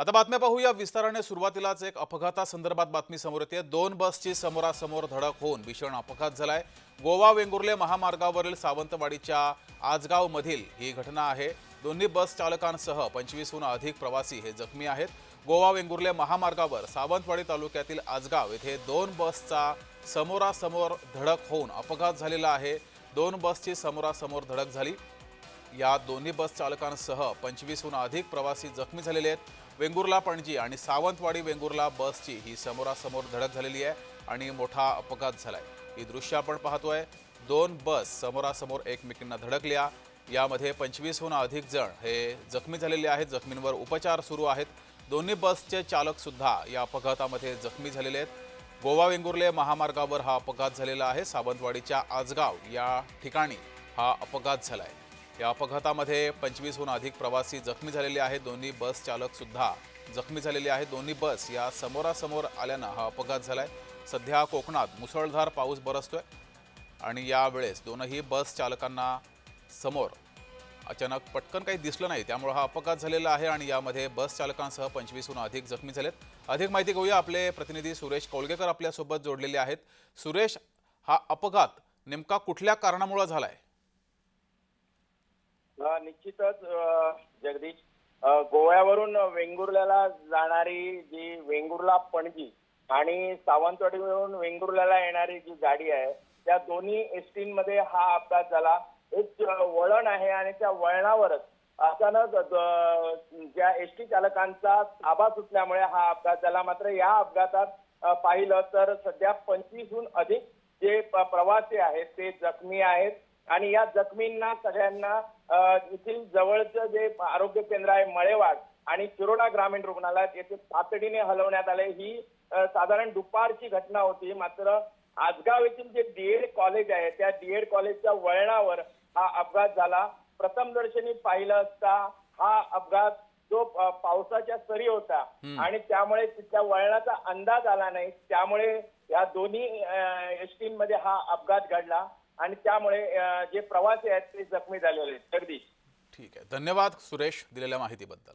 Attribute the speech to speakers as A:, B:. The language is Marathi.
A: आता बातम्या पाहूया. विस्ताराने सुरुवातीलाच एक अपघातासंदर्भात बातमी समोर येते. दोन बसची समोरासमोर धडक होऊन भीषण अपघात झालाय. गोवा वेंगुर्ले महामार्गावरील सावंतवाडीच्या आजगावमधील ही घटना आहे. दोन्ही बस चालकांसह पंचवीसहून अधिक प्रवासी हे जखमी आहेत. गोवा वेंगुर्ले महामार्गावर सावंतवाडी तालुक्यातील आजगाव येथे दोन बसचा समोरासमोर धडक होऊन अपघात झालेला आहे. दोन बसची समोरासमोर धडक झाली. या दोन्ही बस चालकांसह पंचवीसहून अधिक प्रवासी जखमी झालेले आहेत. वेंगुर्ला पणजी आणि सावंतवाडी वेंगुर्ला बसची ही समोरासमोर धडक झालेली आहे आणि मोठा अपघात झालाय. ही दृश्य आपण पाहतोय. दोन बस समोरासमोर एकमेकींना धडकल्या. यामध्ये पंचवीसहून अधिक जण हे जखमी झालेले आहेत. जखमींवर उपचार सुरू आहेत. दोन्ही बसचे चालकसुद्धा या अपघातामध्ये जखमी झालेले आहेत. गोवा वेंगुर्ले महामार्गावर हा अपघात झालेला आहे. सावंतवाडीच्या आजगाव या ठिकाणी हा अपघात झाला आहे या अपघातामध्ये पंचवीसहून अधिक प्रवासी जखमी झालेले आहेत. दोन्ही बस चालक सुद्धा जखमी झालेले आहेत. दोन्ही बस या समोरासमोर आल्यानं हा अपघात झालाय. सध्या कोकणात मुसळधार पाऊस बरसतोय आणि यावेळेस दोनही बस चालकांना समोर अचानक पटकन काही दिसलं नाही. त्यामुळे हा अपघात झालेला आहे आणि यामध्ये बस चालकांसह पंचवीसहून अधिक जखमी झालेत. अधिक माहिती घेऊया. आपले प्रतिनिधी सुरेश कोलगेकर आपल्यासोबत जोडलेले आहेत. सुरेश हा अपघात नेमका कुठल्या कारणामुळे झालाय?
B: आहे निश्चितच जगदीश. गोव्यावरून वेंगुर्ल्याला जाणारी जी वेंगुर्ला पणजी आणि सावंतवाडीवरून वेंगुर्ल्याला येणारी जी गाडी आहे त्या दोन्ही एसटीमध्ये हा अपघात झाला. एक वळण आहे आणि त्या वळणावरच अचानक ज्या एसटी चालकांचा ताबा सुटल्यामुळे हा अपघात झाला. मात्र या अपघातात पाहिलं तर सध्या पंचवीसहून अधिक जे प्रवासी आहेत ते जखमी आहेत. आणि या जखमींना सगळ्यांना येथील जवळचं जे आरोग्य केंद्र आहे मळेवाड आणि शिरोडा ग्रामीण रुग्णालयात येथे तातडीने हलवण्यात आले. ही साधारण दुपारची घटना होती. मात्र आजगाव येथील जे डीएड कॉलेज आहे त्या डीएड कॉलेजच्या वळणावर हा अपघात झाला. प्रथमदर्शनी पाहिलं असता हा अपघात जो पावसाच्या सरी होता आणि त्यामुळे तिथल्या वळणाचा अंदाज आला नाही. त्यामुळे या दोन्ही एसटीमध्ये हा अपघात घडला. आणि त्यामुळे जे प्रवासी आहेत ते जखमी झालेले आहेत. जगदीश.
A: ठीक आहे. धन्यवाद सुरेश दिलेल्या माहितीबद्दल.